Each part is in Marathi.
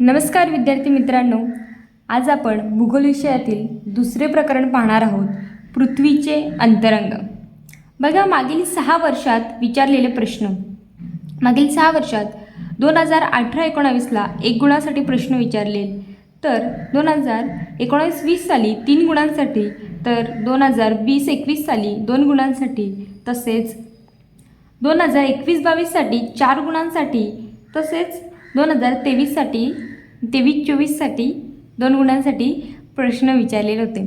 नमस्कार विद्यार्थी मित्रांनो आज आपण भूगोल विषयातील दुसरे प्रकरण पाहणार आहोत पृथ्वीचे अंतरंग. बघा मागील सहा वर्षात विचारलेले प्रश्न. मागील सहा वर्षात दोन हजार अठरा एकोणावीसला एक गुणासाठी प्रश्न विचारले. तर दोन हजार एकोणावीस वीस साली तीन गुणांसाठी तर दोन हजार वीस एकवीस साली दोन गुणांसाठी तसेच दोन हजार एकवीस बावीससाठी चार गुणांसाठी तसेच दोन हजार तेवीससाठी तेवीस चोवीससाठी दोन गुणांसाठी प्रश्न विचारलेले होते.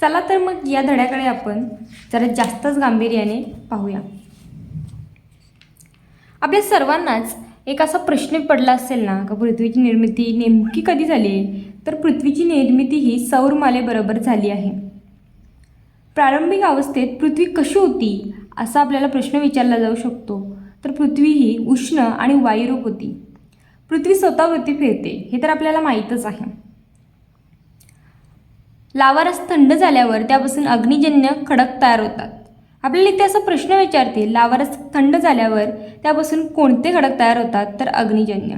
चला तर मग या धड्याकडे आपण जरा जास्तच गांभीर्याने पाहूया. आपल्या सर्वांनाच एक असा प्रश्न पडला असेल ना का पृथ्वीची निर्मिती नेमकी कधी झाली आहे? तर पृथ्वीची निर्मिती ही सौरमालेबरोबर झाली आहे. प्रारंभिक अवस्थेत पृथ्वी कशी होती असा आपल्याला प्रश्न विचारला जाऊ शकतो. तर पृथ्वी ही उष्ण आणि वायुरूप होती. पृथ्वी स्वतःवरती फिरते हे तर आपल्याला माहीतच आहे. लावारस थंड झाल्यावर त्यापासून अग्निजन्य खडक तयार होतात. आपल्याला इथे असा प्रश्न विचारतील लावारस थंड झाल्यावर त्यापासून कोणते खडक तयार होतात? तर अग्निजन्य.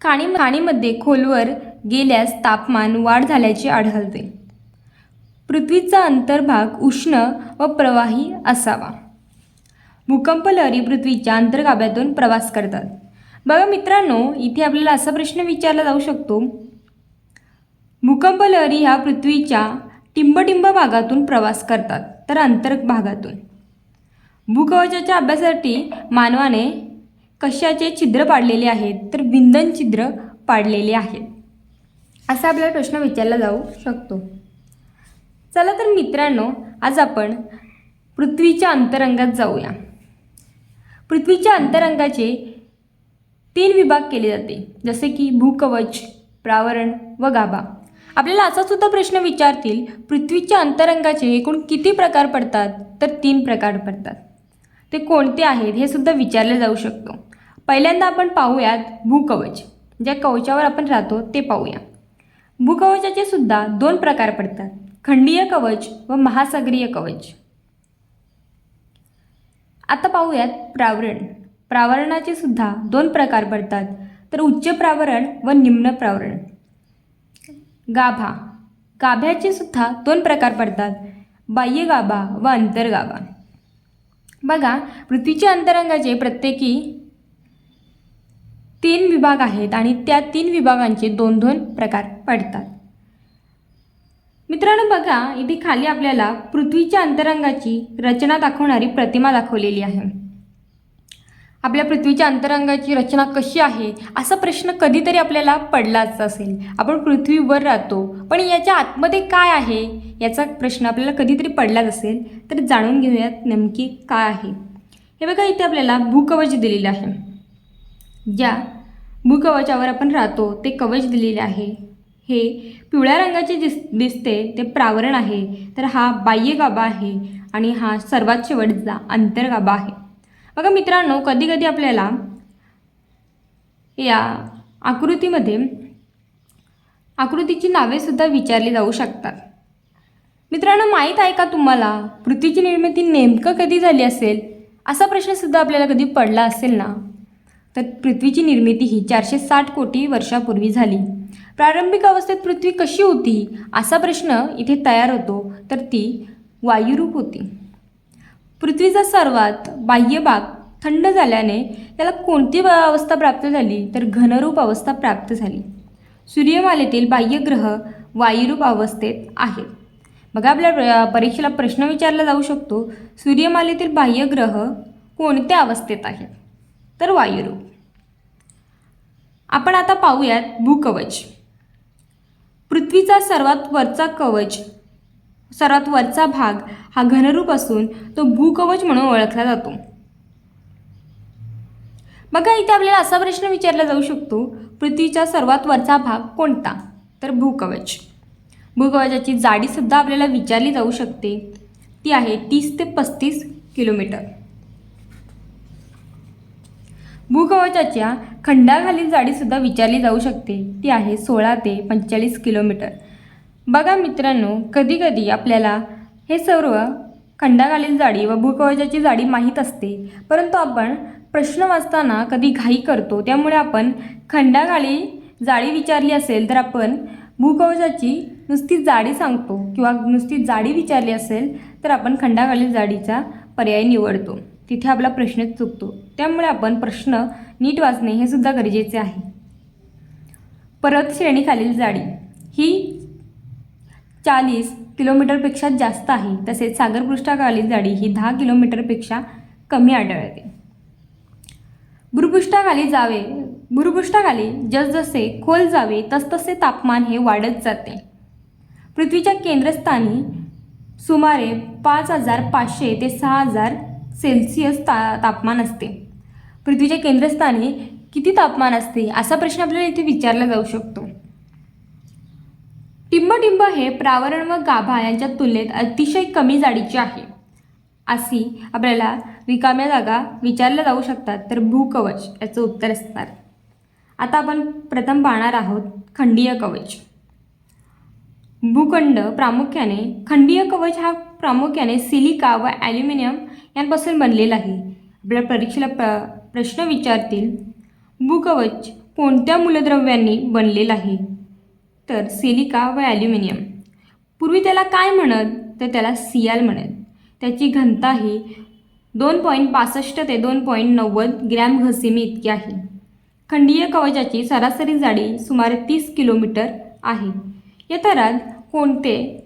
खाणी खाणीमध्ये खोलवर गेल्यास तापमान वाढ झाल्याचे आढळते. पृथ्वीचा अंतर्भाग उष्ण व प्रवाही असावा. भूकंप लहरी पृथ्वीच्या अंतर्गाभ्यातून प्रवास करतात. बघा मित्रांनो इथे आपल्याला असा प्रश्न विचारला जाऊ शकतो. भूकंप लहरी ह्या पृथ्वीच्या टिंबटिंब भागातून प्रवास करतात तर अंतर्भागातून. भूकवचाच्या अभ्यासासाठी मानवाने कशाचे छिद्र पाडलेले आहेत तर विंधन छिद्र पाडलेले आहेत. असा आपल्याला प्रश्न विचारला जाऊ शकतो. चला तर मित्रांनो आज आपण पृथ्वीच्या अंतरंगात जाऊया. पृथ्वीच्या अंतरंगाचे तीन विभाग केले जाते. जसे की भूकवच प्रावरण व गाभा. आपल्याला असा सुद्धा प्रश्न विचारतील पृथ्वीच्या अंतरंगाचे एकूण किती प्रकार पडतात? तर तीन प्रकार पडतात. ते कोणते आहेत हे सुद्धा विचारले जाऊ शकतो. पहिल्यांदा आपण पाहूयात भूकवच. ज्या कवचावर आपण राहतो ते पाहूया. भूकवचाचे सुद्धा दोन प्रकार पडतात. खंडीय कवच व महासागरीय कवच. आता पाहूयात प्रावरण. प्रावरणाचे सुद्धा दोन प्रकार पडतात. तर उच्च प्रावरण व निम्न प्रावरण. गाभा. गाभ्याचे सुद्धा दोन प्रकार पडतात. बाह्य गाभा व अंतर्गाभा बघा पृथ्वीच्या अंतरंगाचे प्रत्येकी तीन विभाग आहेत आणि त्या तीन विभागांचे दोन दोन प्रकार पडतात. मित्रांनो बघा इथे खाली आपल्याला पृथ्वीच्या अंतरंगाची रचना दाखवणारी प्रतिमा दाखवलेली आहे. आपल्या पृथ्वीच्या अंतरंगाची रचना कशी आहे असा प्रश्न कधीतरी आपल्याला पडलाच असेल. आपण पृथ्वीवर राहतो पण याच्या आतमध्ये काय आहे याचा प्रश्न आपल्याला कधीतरी पडलाच असेल तर जाणून घेऊयात नेमकी काय आहे. हे बघा इथे आपल्याला भूकवच दिलेलं आहे. ज्या भूकवचावर आपण राहतो ते कवच दिलेले आहे. हे पिवळ्या रंगाचे दिस दिसते ते प्रावरण आहे. तर हा बाह्य गाभा आहे आणि हा सर्वात शेवटचा अंतर्गाभा आहे. बघा मित्रांनो कधी कधी आपल्याला या आकृतीमध्ये आकृतीची नावेसुद्धा विचारली जाऊ शकतात. मित्रांनो माहीत आहे का तुम्हाला पृथ्वीची निर्मिती नेमकं कधी झाली असेल? असा प्रश्नसुद्धा आपल्याला कधी पडला असेल ना? तर पृथ्वीची निर्मिती ही चारशे साठ कोटी वर्षापूर्वी झाली. प्रारंभिक अवस्थेत पृथ्वी कशी होती? असा प्रश्न इथे तयार होतो. तर ती वायुरूप होती. पृथ्वीचा सर्वात बाह्य भाग थंड झाल्याने त्याला कोणती अवस्था प्राप्त झाली? तर घनरूप अवस्था प्राप्त झाली. सूर्यमालेतील बाह्यग्रह वायुरूप अवस्थेत आहेत बघा आपल्या परीक्षेला प्रश्न विचारला जाऊ शकतो. सूर्यमालेतील बाह्यग्रह कोणत्या अवस्थेत आहेत तर वायुरूप. आपण आता पाहूयात भूकवच पृथ्वीचा सर्वात वरचा कवच सर्वात वरचा भाग हा घनरूप असून तो भूकवच म्हणून ओळखला जातो. बघा इथे आपल्याला असा प्रश्न विचारला जाऊ शकतो पृथ्वीचा सर्वात वरचा भाग कोणता? तर भूकवच भूकवचाची जाडीसुद्धा आपल्याला विचारली जाऊ शकते. ती आहे तीस ते पस्तीस किलोमीटर. भूकवचाच्या खंडाखालील जाडीसुद्धा विचारली जाऊ शकते. ती आहे सोळा ते पंचेचाळीस किलोमीटर. बघा मित्रांनो कधीकधी आपल्याला हे सर्व खंडाखालील जाडी व भूकवचाची जाडी माहीत असते. परंतु आपण प्रश्न वाचताना कधी घाई करतो. त्यामुळे आपण खंडाखाली जाळी विचारली असेल तर आपण भूकवचाची नुसती जाडी सांगतो किंवा नुसती जाडी विचारली असेल तर आपण खंडाखालील जाडीचा पर्याय निवडतो. तिथे आपला प्रश्नच चुकतो. त्यामुळे आपण प्रश्न नीट वाचणे हे सुद्धा गरजेचे आहे. परत श्रेणीखालील जाडी. ही चाळीस किलोमीटरपेक्षा जास्त आहे. तसेच सागरपृष्ठाखालील जाडी ही दहा किलोमीटरपेक्षा कमी आढळते. भूपृष्ठाखाली जावे. भूपृष्ठाखाली जसजसे खोल जावे तसतसे तापमान हे वाढत जाते. पृथ्वीच्या केंद्रस्थानी सुमारे पाच हजार पाचशे ते सहा हजार सेल्सिअस ता तापमान असते. पृथ्वीच्या केंद्रस्थानी किती तापमान असते असा प्रश्न आपल्याला इथे विचारला जाऊ शकतो. टिंबटिंब हे प्रावरण व गाभा यांच्या तुलनेत अतिशय कमी जाडीचे आहे. अशी आपल्याला रिकाम्या जागा विचारल्या जाऊ शकतात तर भूकवच याचं उत्तर असणार. आता आपण प्रथम पाहणार आहोत खंडीय कवच. भूखंड प्रामुख्याने खंडीय कवच हा प्रामुख्याने सिलिका व ॲल्युमिनियम यांपासून बनलेला आहे. आपल्या परीक्षेला प्र प्रश्न विचारतील. भूकवच कोणत्या मूलद्रव्यांनी बनलेला आहे? तर सिलिका व ॲल्युमिनियम. पूर्वी त्याला काय म्हणत? तर त्याला सियाल म्हणत. त्याची घनता ही दोन पॉईंट पासष्ट ते दोन पॉईंट नव्वद ग्रॅम घसिमी इतकी आहे. खंडीय कवचाची सरासरी जाडी सुमारे तीस किलोमीटर आहे. या थरात कोणते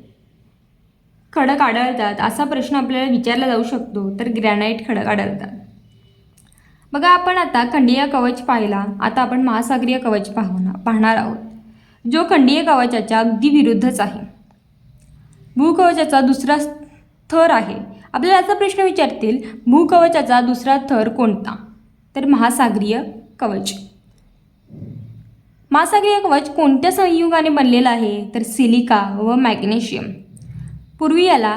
खडक आढळतात असा प्रश्न आपल्याला विचारला जाऊ शकतो तर ग्रॅनाईट खडक आढळतात. बघा आपण आता खंडीय कवच पाहिला. आता आपण महासागरीय कवच पाहणार पाहणार आहोत. जो खंडीय कवचाच्या अगदी विरुद्धच आहे. भूकवचाचा दुसरा थर आहे. आपल्याला असा प्रश्न विचारतील भूकवचाचा दुसरा थर कोणता? तर महासागरीय कवच. महासागरीय कवच कोणत्या संयुगाने बनलेलं आहे? तर सिलिका व मॅग्नेशियम. पूर्वी याला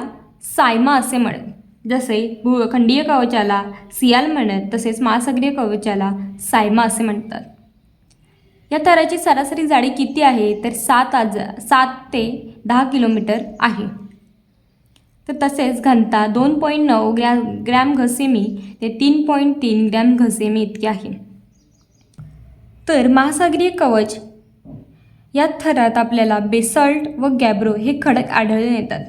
सायमा असे म्हणत जसे भूखंडीय कवचाला सियाल म्हणत तसेच महासागरीय कवचाला सायमा असे म्हणतात. या थराची सरासरी जाडी किती आहे? तर सात आज सात ते दहा किलोमीटर आहे. तर तसेच घनता दोन पॉईंट नऊ ग्रॅ ग्रॅम घसेमी ते तीन पॉईंट तीन ग्रॅम घसेमी इतकी आहे. तर महासागरीय कवच या थरात आपल्याला बेसॉल्ट व गॅब्रो हे खडक आढळून येतात.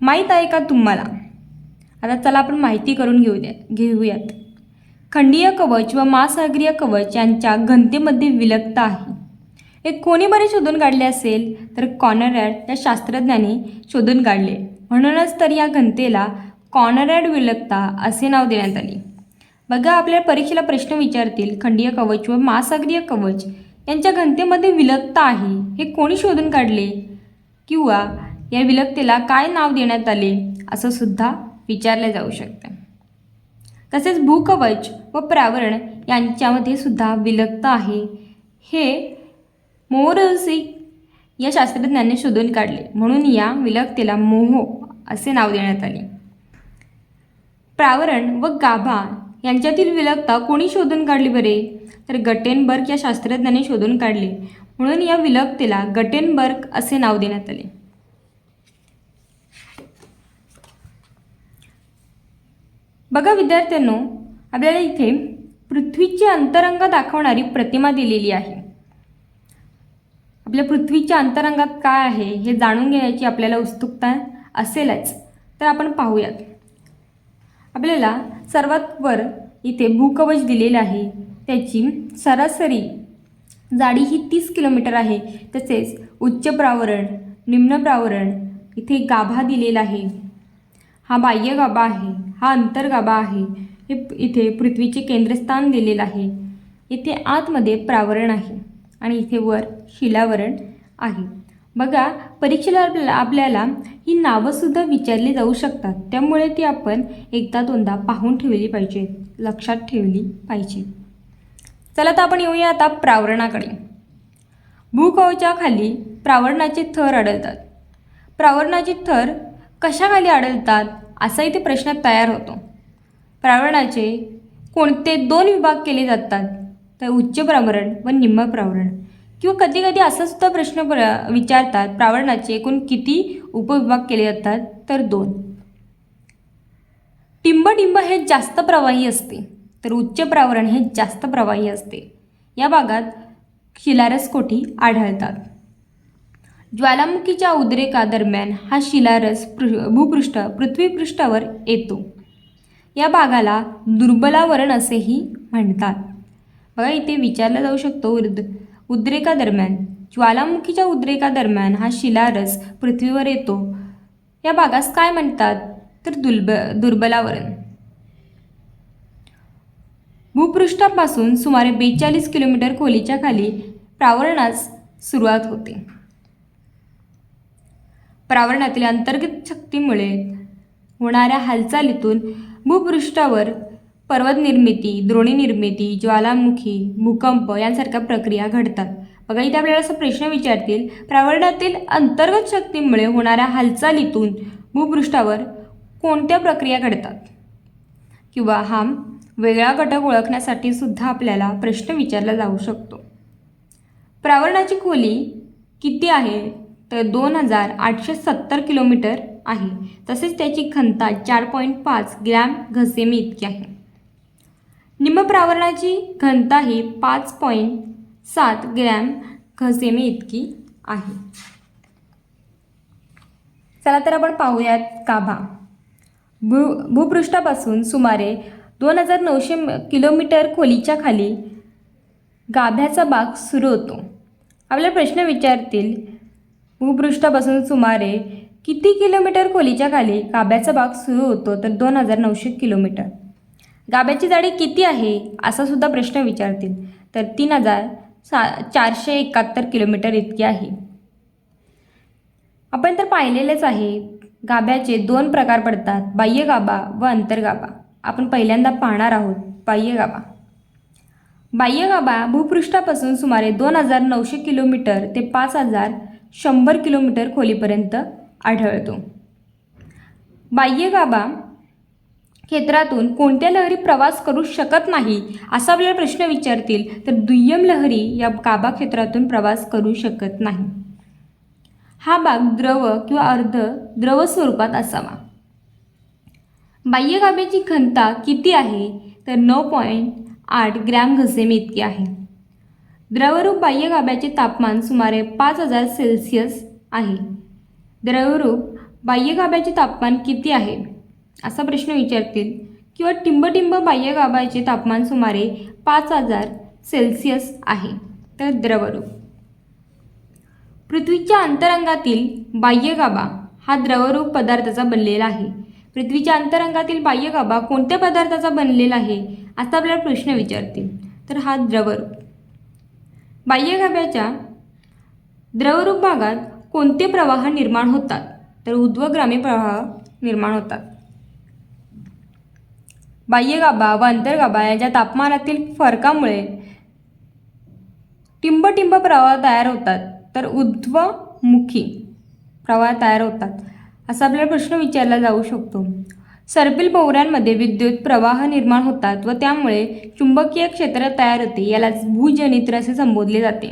माहीत आहे का तुम्हाला? आता चला आपण माहिती करून घेऊ द्या घेऊयात. खंडीय कवच व महासागरीय कवच यांच्या घनतेमध्ये विलगता आहे. हे कोणी बरे शोधून काढले असेल तर कॉनरॅड या शास्त्रज्ञाने शोधून काढले. म्हणूनच तर या घनतेला कॉनरॅड विलगता असे नाव देण्यात आले. बघा आपल्या परीक्षेला प्रश्न विचारतील खंडीय कवच व महासागरीय कवच यांच्या घनतेमध्ये विलगता आहे हे कोणी शोधून काढले? किंवा या विलक्तेला काय नाव देण्यात आले असं सुद्धा विचारले जाऊ शकते. तसेच भूकवच व प्रावरण यांच्यामध्ये सुद्धा विलक्त आहे. हे मोरसी या शास्त्रज्ञांनी शोधून काढले. म्हणून या विलक्तेला मोहो असे नाव देण्यात आले. प्रावरण व गाभा यांच्यातील विलक्ता कोणी शोधून काढली बरे? तर गटेनबर्ग या शास्त्रज्ञाने शोधून काढले. म्हणून या विलक्तेला गटेनबर्ग असे नाव देण्यात आले. बघा विद्यार्थ्यांनो आपल्याला इथे पृथ्वीचे अंतरंग दाखवणारी प्रतिमा दिलेली आहे. आपल्या पृथ्वीच्या अंतरंगात काय आहे हे जाणून घेण्याची आपल्याला उत्सुकता असेलच. तर आपण पाहूयात. आपल्याला सर्वात वर इथे भूकवच दिलेलं आहे. त्याची सरासरी जाडी ही तीस किलोमीटर आहे. तसेच उच्च प्रावरण निम्न प्रावरण इथे गाभा दिलेला आहे. हा बाह्य गाभा आहे. हा अंतर्गाभा आहे. हे इथे पृथ्वीचे केंद्रस्थान दिलेलं आहे. इथे आतमध्ये प्रावरण आहे आणि इथे वर शिलावरण आहे. बघा परीक्षेला आपल्याला आपल्याला ही नावंसुद्धा विचारली जाऊ शकतात. त्यामुळे ती आपण एकदा दोनदा पाहून ठेवली पाहिजे. लक्षात ठेवली पाहिजे. चला तर आपण येऊया आता प्रावरणाकडे. भूकवच्या खाली प्रावरणाचे थर आढळतात. प्रावरणाचे थर कशाखाली आढळतात? असा इथे प्रश्न तयार होतो. प्रावरणाचे कोणते दोन विभाग केले जातात? तर उच्च प्रावरण व निम्न प्रावरण. किंवा कधी कधी असा सुद्धा प्रश्न प्र विचारतात प्रावरणाचे एकूण किती उपविभाग केले जातात? तर दोन. टिंबटिंब हे जास्त प्रवाही असते तर उच्च प्रावरण हे जास्त प्रवाही असते. या भागात शिलारस कोठी आढळतात. ज्वालामुखीच्या उद्रेकादरम्यान हा शिलारस पृ भूपृष्ठ पृथ्वीपृष्ठावर येतो. या भागाला दुर्बलावरण असेही म्हणतात. बघा इथे विचारला जाऊ शकतो उद उद्रेकादरम्यान. ज्वालामुखीच्या उद्रेकादरम्यान हा शिलारस पृथ्वीवर येतो. या भागास काय म्हणतात? तर दुर्ब दुर्बलावरण. भूपृष्ठापासून सुमारे बेचाळीस किलोमीटर खोलीच्या खाली प्रावरणास सुरुवात होते. प्रावरणातील अंतर्गत शक्तीमुळे होणाऱ्या हालचालीतून भूपृष्ठावर पर्वत निर्मिती द्रोणी निर्मिती ज्वालामुखी भूकंप यांसारख्या प्रक्रिया घडतात. बघा इथे आपल्याला असा प्रश्न विचारतील प्रावरणातील अंतर्गत शक्तीमुळे होणाऱ्या हालचालीतून भूपृष्ठावर कोणत्या प्रक्रिया घडतात? किंवा हा वेगळा घटक ओळखण्यासाठी सुद्धा आपल्याला प्रश्न विचारला जाऊ शकतो. प्रावरणाची खोली किती आहे? तर दोन हजार आठशे सत्तर किलोमीटर आहे. तसेच त्याची घनता चार पॉईंट पाच ग्रॅम घसेमी इतकी आहे. निम्मप्रावरणाची घनता ही पाच पॉईंट सात ग्रॅम घसेमी इतकी आहे. चला तर आपण पाहूयात काभा. भू भूपृष्ठापासून सुमारे दोन हजार नऊशे किलोमीटर खोलीच्या खाली गाभ्याचा भाग सुरू होतो. आपला प्रश्न विचारतील भूपृष्ठापासून सुमारे किती किलोमीटर खोलीच्या खाली गाभ्याचा भाग सुरू होतो तर दोन हजार नऊशे किलोमीटर? गाभ्याची जाडी किती आहे असा सुद्धा प्रश्न विचारतील. तर तीन हजार सा चारशे एकाहत्तर किलोमीटर इतकी आहे. आपण तर पाहिलेलेच आहे गाभ्याचे दोन प्रकार पडतात बाह्य गाभा व अंतर्गाभा आपण पहिल्यांदा पाहणार आहोत बाह्य गाभा बाह्य गाभा भूपृष्ठापासून सुमारे दोन हजार नऊशे किलोमीटर ते पाच हजार शंभर किलोमीटर खोलीपर्यंत आढळतो. बाह्य गाभा क्षेत्रातून कोणत्या लहरी प्रवास करू शकत नाही असा आपल्याला प्रश्न विचारतील तर दुय्यम लहरी या गाभा क्षेत्रातून प्रवास करू शकत नाही. हा भाग द्रव किंवा अर्ध द्रव स्वरूपात असावा. बाह्य गाभ्याची घनता किती आहे तर नऊ पॉईंट आठ ग्रॅम घसेमी इतकी आहे. द्रवरूप बाह्य गाभ्याचे तापमान सुमारे पाच हजार सेल्सिअस आहे. द्रवरूप बाह्य गाभ्याचे तापमान किती आहे? असा प्रश्न विचारतील किंवा टिंबटिंब बाह्य गाभ्याचे तापमान सुमारे पाच हजार सेल्सिअस आहे. तर द्रवरूप. पृथ्वीच्या अंतरंगातील बाह्य गाभा हा द्रवरूप पदार्थाचा बनलेला आहे. पृथ्वीच्या अंतरंगातील बाह्य गाभा कोणत्या पदार्थाचा बनलेला आहे? असा आपल्याला प्रश्न विचारतील. तर हा द्रवरूप. बाह्य गाभ्याच्या द्रवरूप भागात कोणते प्रवाह निर्माण होतात? तर उद्वग्रामी प्रवाह निर्माण होतात. बाह्यगाभा व अंतर्गाभा यांच्या तापमानातील फरकामुळे टिंबटिंब प्रवाह तयार होतात. तर उद्वमुखी प्रवाह तयार होतात. असा आपल्याला प्रश्न विचारला जाऊ शकतो. सर्पिल भोवऱ्यांमध्ये विद्युत प्रवाह निर्माण होतात व त्यामुळे चुंबकीय क्षेत्र तयार होते यालाच भूजनित्र असे संबोधले जाते.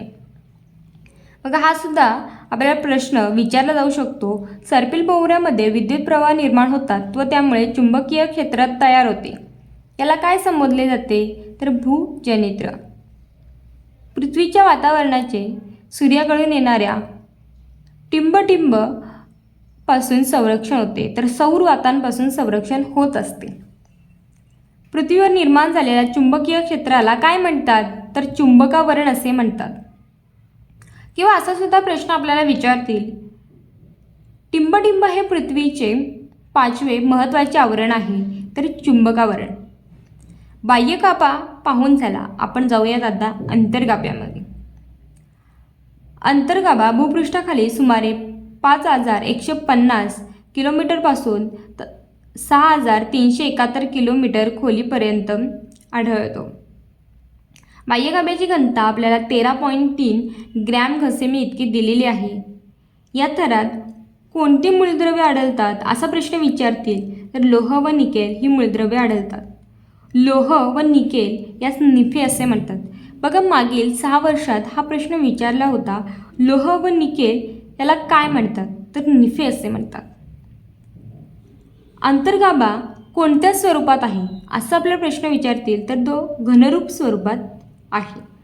बघा हा सुद्धा आपल्याला प्रश्न विचारला जाऊ शकतो सर्पिल भोवऱ्यामध्ये विद्युत प्रवाह निर्माण होतात व त्यामुळे चुंबकीय क्षेत्र तयार होते याला काय संबोधले जाते? तर भूजनित्र पृथ्वीच्या वातावरणाचे सूर्याकडून येणाऱ्या टिंबटिंब पासून संरक्षण होते. तर सौर वातांपासून संरक्षण होत असते. पृथ्वीवर निर्माण झालेल्या चुंबकीय क्षेत्राला काय म्हणतात? तर चुंबकावरण असे म्हणतात. किंवा असा सुद्धा प्रश्न आपल्याला विचारतील. टिंबटिंब हे पृथ्वीचे पाचवे महत्त्वाचे आवरण आहे. तर चुंबकावरण. बाह्यकापा पाहून झाला. आपण जाऊयात आता अंतर्गाभ्यामध्ये अंतर्गाभा भूपृष्ठाखाली सुमारे पाच हजार एकशे पन्नास किलोमीटरपासून त सहा हजार तीनशे एकाहत्तर किलोमीटर खोलीपर्यंत आढळतो. बाह्यगाभ्याची घनता आपल्याला तेरा पॉईंट तीन ग्रॅम घसेमी इतकी दिलेली आहे. या थरात कोणती मूलद्रव्ये आढळतात असा प्रश्न विचारतील तर लोह व निकेल ही मूलद्रव्ये आढळतात. लोह व निकेल यास निफे असे म्हणतात. बघा मागील सहा वर्षात हा प्रश्न विचारला होता. लोह व निकेल याला काय म्हणतात? तर निफे असे म्हणतात. अंतर्गाभा कोणत्या स्वरूपात आहे? असा आपला प्रश्न विचारतील तर तो घनरूप स्वरूपात आहे.